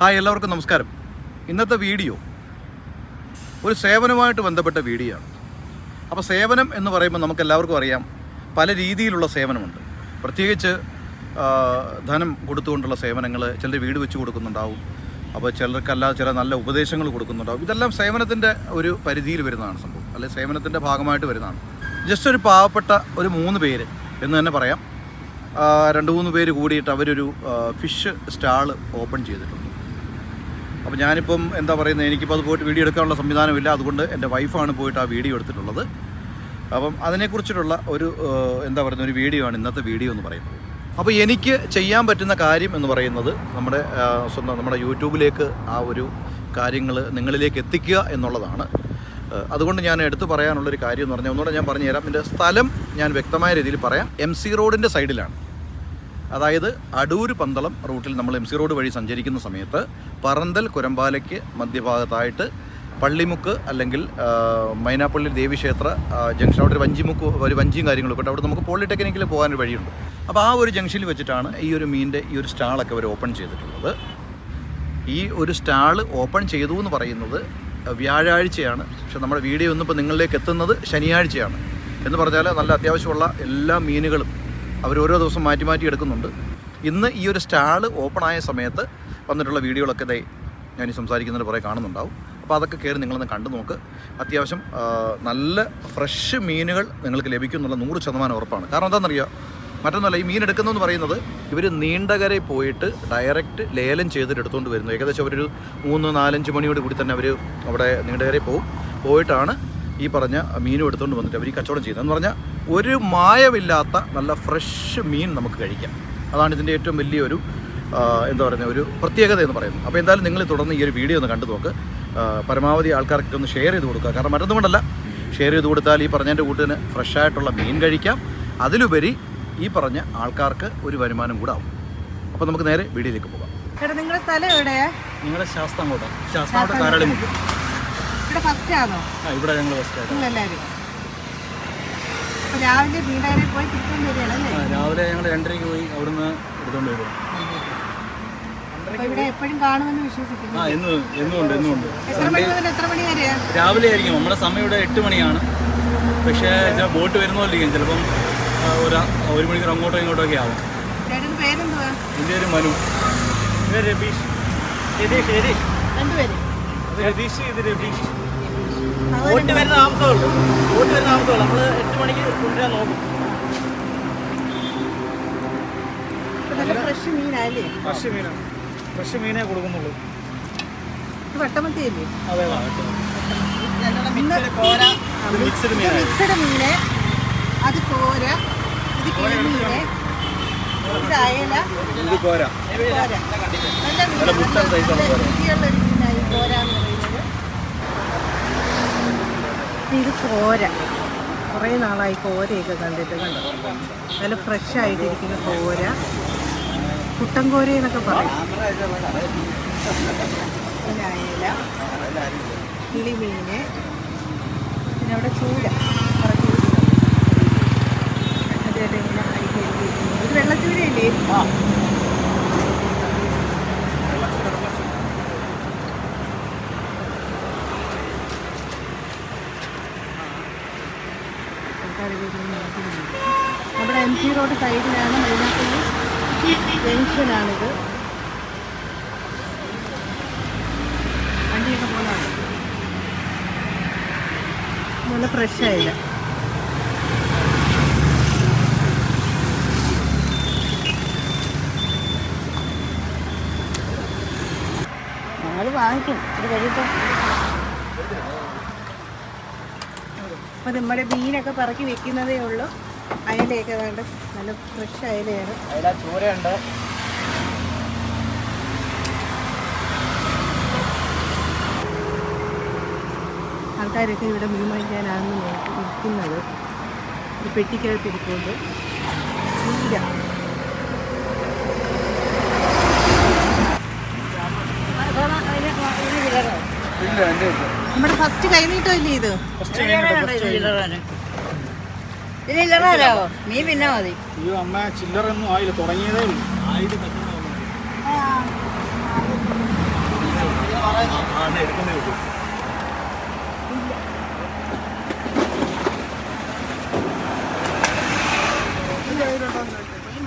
Hi എല്ലാവർക്കും നമസ്കാരം. ഇന്നത്തെ വീഡിയോ ഒരു സേവനവുമായിട്ട് ബന്ധപ്പെട്ട വീഡിയോ ആണ്. അപ്പോൾ സേവനം എന്ന് പറയുമ്പോൾ നമുക്ക് എല്ലാവർക്കും അറിയാം പല രീതിയിലുള്ള സേവനമുണ്ട്. പ്രത്യേകിച്ച് ധനം കൊടുത്തുകൊണ്ടുള്ള സേവനങ്ങൾ ചിലർ വീട് വെച്ച് കൊടുക്കുന്നുണ്ടാവും. അപ്പോൾ ചിലർക്കല്ലാതെ ചില നല്ല ഉപദേശങ്ങൾ കൊടുക്കുന്നുണ്ടാവും. ഇതെല്ലാം സേവനത്തിന്റെ ഒരു പരിധിയിൽ വരുന്നതാണ് സംഭവം. അല്ലെങ്കിൽ സേവനത്തിന്റെ ഭാഗമായിട്ട് വരുന്നതാണ്. ജസ്റ്റ് ഒരു പാവപ്പെട്ട ഒരു മൂന്ന് പേര് എന്ന് തന്നെ പറയാം. രണ്ട് മൂന്ന് പേര് കൂടിയിട്ട് അവരൊരു ഫിഷ് സ്റ്റാൾ ഓപ്പൺ ചെയ്തിട്ടുണ്ട്. അപ്പോൾ ഞാനിപ്പം എന്താ പറയുന്നത് എനിക്കിപ്പോൾ അത് പോയിട്ട് വീഡിയോ എടുക്കാനുള്ള സംവിധാനമില്ല. അതുകൊണ്ട് എന്റെ വൈഫാണ് പോയിട്ട് ആ വീഡിയോ എടുത്തിട്ടുള്ളത്. അപ്പം അതിനെക്കുറിച്ചിട്ടുള്ള ഒരു എന്താ പറയുന്നത് ഒരു വീഡിയോ ആണ് ഇന്നത്തെ വീഡിയോ എന്ന് പറയുന്നത്. അപ്പോൾ എനിക്ക് ചെയ്യാൻ പറ്റുന്ന കാര്യം എന്ന് പറയുന്നത് നമ്മുടെ സ്വന്തം നമ്മുടെ യൂട്യൂബിലേക്ക് ആ ഒരു കാര്യങ്ങൾ നിങ്ങളിലേക്ക് എത്തിക്കുക എന്നുള്ളതാണ്. അതുകൊണ്ട് ഞാൻ എടുത്തു പറയാനുള്ളൊരു കാര്യം എന്ന് പറഞ്ഞാൽ ഒന്നുകൂടെ ഞാൻ പറഞ്ഞുതരാം. എന്റെ സ്ഥലം ഞാൻ വ്യക്തമായ രീതിയിൽ പറയാം. എം സി റോഡിന്റെ സൈഡിലാണ്. അതായത് അടൂർ പന്തളം റൂട്ടിൽ നമ്മൾ എം സി റോഡ് വഴി സഞ്ചരിക്കുന്ന സമയത്ത് പറന്തൽ കുരമ്പാലയ്ക്ക് മധ്യഭാഗത്തായിട്ട് പള്ളിമുക്ക് അല്ലെങ്കിൽ മൈനാപ്പള്ളി ദേവീക്ഷേത്ര ജംഗ്ഷൻ അവിടെ ഒരു വഞ്ചിമുക്ക് ഒരു വഞ്ചിയും കാര്യങ്ങളൊക്കെ ഉണ്ട്. അവിടെ നമുക്ക് പോളിടെക്നിക്കിൽ പോകാനൊരു വഴിയുണ്ട്. അപ്പോൾ ആ ഒരു ജംഗ്ഷനിൽ വെച്ചിട്ടാണ് ഈ ഒരു മീനിന്റെ ഈ ഒരു സ്റ്റാളൊക്കെ അവർ ഓപ്പൺ ചെയ്തിട്ടുള്ളത്. ഈ ഒരു സ്റ്റാൾ ഓപ്പൺ ചെയ്തു എന്ന് പറയുന്നത് വ്യാഴാഴ്ചയാണ്. പക്ഷെ നമ്മുടെ വീഡിയോ ഒന്നും ഇപ്പോൾ നിങ്ങളിലേക്ക് എത്തുന്നത് ശനിയാഴ്ചയാണ്. എന്ന് പറഞ്ഞാൽ നല്ല അത്യാവശ്യമുള്ള എല്ലാ മീനുകളും അവർ ഓരോ ദിവസം മാറ്റി മാറ്റി എടുക്കുന്നുണ്ട്. ഇന്ന് ഈ ഒരു സ്റ്റാൾ ഓപ്പൺ ആയ സമയത്ത് വന്നിട്ടുള്ള വീഡിയോകളൊക്കെ ഇതേ ഞാൻ ഈ സംസാരിക്കുന്നതിന് കുറേ കാണുന്നുണ്ടാവും. അപ്പോൾ അതൊക്കെ കയറി നിങ്ങളൊന്ന് കണ്ടു നോക്ക്. അത്യാവശ്യം നല്ല ഫ്രഷ് മീനുകൾ നിങ്ങൾക്ക് ലഭിക്കും എന്നുള്ള നൂറ് ശതമാനം ഉറപ്പാണ്. കാരണം എന്താണെന്നറിയാം? മറ്റൊന്നുമല്ല ഈ മീൻ എടുക്കുന്നതെന്ന് പറയുന്നത് ഇവർ നീണ്ടകരെ പോയിട്ട് ഡയറക്റ്റ് ലേലം ചെയ്തിട്ട് എടുത്തുകൊണ്ട് വരുന്നു. ഏകദേശം അവരൊരു മൂന്ന് നാലഞ്ച് മണിയോട് കൂടി തന്നെ അവർ അവിടെ നീണ്ടകരെ പോകും പോയിട്ടാണ് ഈ പറഞ്ഞ മീനും എടുത്തുകൊണ്ട് വന്നിട്ട് അവർ ഈ കച്ചവടം ചെയ്യുന്നത്. എന്ന് പറഞ്ഞാൽ ഒരു മായമില്ലാത്ത നല്ല ഫ്രഷ് മീൻ നമുക്ക് കഴിക്കാം. അതാണ് ഇതിന്റെ ഏറ്റവും വലിയൊരു എന്താ പറയുന്നത് ഒരു പ്രത്യേകത എന്ന് പറയുന്നത്. അപ്പോൾ എന്തായാലും നിങ്ങൾ തുടർന്ന് ഈ ഒരു വീഡിയോ ഒന്ന് കണ്ടു നോക്ക്. പരമാവധി ആൾക്കാർക്ക് ഒന്ന് ഷെയർ ചെയ്ത് കൊടുക്കുക. കാരണം മറ്റൊന്നും കൊണ്ടല്ല. ഷെയർ ചെയ്ത് കൊടുത്താൽ ഈ പറഞ്ഞതിന്റെ കൂട്ടിന് ഫ്രഷായിട്ടുള്ള മീൻ കഴിക്കാം. അതിലുപരി ഈ പറഞ്ഞ ആൾക്കാർക്ക് ഒരു വരുമാനം കൂടെ ആവും. അപ്പോൾ നമുക്ക് നേരെ വീഡിയോയിലേക്ക് പോകാം. നിങ്ങളുടെ സ്ഥലം എവിടെയാ? നിങ്ങളുടെ ശാസ്താംകോട്ട. ശാസ്താംകോട്ട കാരാളിമുക്ക്. ഇവിടെ ഫസ്റ്റ് ആണോ? ആ ഇവിടെ ഞങ്ങൾ ഫസ്റ്റ് ആയിട്ട്. രാവിലെ പോയി കിട്ടാൻ വരികയാണല്ലേ രാവിലെ ഞങ്ങൾ രണ്ടരയ്ക്ക് പോയി അവിടുന്ന് എടുത്തോണ്ട് വരും ഇവിടെ എപ്പോഴും കാണുമെന്ന് വിശ്വസിക്കുന്നു. ആ എന്നും എന്നുണ്ട് എത്ര മണി മുതൽ എത്ര മണി വരെയാ? രാവിലെ ആയിരിക്കും. നമ്മുടെ സമയം ഇവിടെ എട്ട് മണിയാണ്. പക്ഷേ ബോട്ട് ബോട്ട് വരുന്നതല്ലിരിക്കും ചിലപ്പം ഒരു ഒരു മണിക്കൂർ അങ്ങോട്ടോ ഇങ്ങോട്ടോ ഒക്കെ ആവും. എന്റെ ഒരു മനു. രതീഷ്. രതീഷ് രതീഷ്. രതീഷ് ഇത് രതീഷ്. ബോട്ട് വരുന്ന താമസമുള്ളൂ ബോട്ട് വരുന്ന താമസമുള്ളൂ നമ്മൾ എട്ട് മണിക്ക് കൊണ്ടുവരാൻ നോക്കും. ഫ്രഷ് മീനല്ലേ ഫ്രഷ് മീനാണ് ഫ്രഷ് മീനേ കൊടുക്കുന്നുള്ളൂ. വട്ടമത്തിയല്ലേ? അതെ മിക്സഡ് മീന്. അത് കോര. ഇത് ഇത് അയല. ഇത് കോര. കോര. നല്ല മീനാണ്. കോര എന്ന് പറയുന്നത് ഇത് കോര കുറേ നാളായി കോരയൊക്കെ കണ്ടിട്ട് കണ്ടു? നല്ല ഫ്രഷ് ആയിട്ടിരിക്കുന്ന കോര കുട്ടൻ കോര എന്നൊക്കെ പറയും. കിളിമീന് പിന്നെ അവിടെ ചൂര. അതായിട്ട് ഇങ്ങനെ. ഇത് വെള്ളച്ചൂരയല്ലേ ആൾക്കാരൊക്കെ ഇരുന്ന് നോക്കുന്നുണ്ട്. നമ്മുടെ എം ജി റോഡ് സൈഡിലാണ് മൈനാപ്പള്ളി ജംഗ്ഷനാണിത്. വണ്ടിയൊക്കെ പോകുന്നതാണ് നല്ല ഫ്രഷായില്ല ഞങ്ങൾ വാങ്ങിക്കും. ഇത് കഴിയട്ടെ. അപ്പോൾ നമ്മുടെ മീനൊക്കെ പറക്കി വെക്കുന്നതേ ഉള്ളൂ. അയലയൊക്കെ വേണ്ട നല്ല ഫ്രഷ് അയലയാണ്. അയല ചൂരയുണ്ട്. ആൾക്കാരൊക്കെ ഇവിടെ മീൻ വാങ്ങിക്കാനാണ് നോക്കി ഇരിക്കുന്നത്. ഒരു പെട്ടിക്കകത്ത് ഇരിക്കുന്നുണ്ട് ചൂര. ഇല്ല നമ്മുടെ ഫസ്റ്റ് കൈനീട്ടമല്ലേ ഇത്? ഫസ്റ്റ് മീനുണ്ട് ഇതിലില്ലറാവോ നീ പിന്നെ മതി. അയ്യോ അമ്മ ചില്ലറൊന്നും ആയില്ല. തുടങ്ങിയതേ ഉള്ളൂ.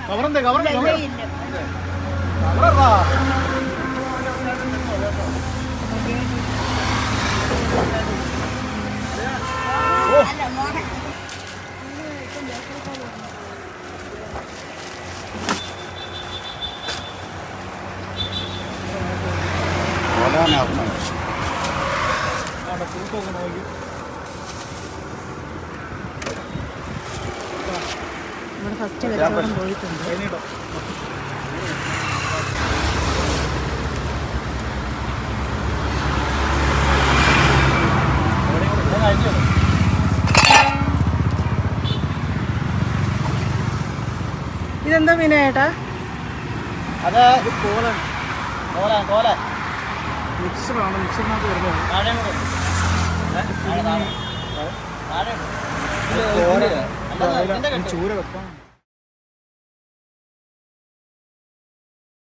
ഉള്ളൂ കവറെന്തേ കവറേ നമ്മുടെ ഫസ്റ്റ് കച്ചവടം പോയിട്ടുണ്ട്. ഇതെന്താ മീനേട്ടാ? അതെ കോലാണ് കോലാണ് കോലാണ് കോലൻ മിക്സറാണ്. മിക്സറിനകത്ത് വരുന്നത്. ചൂര. വെക്കാം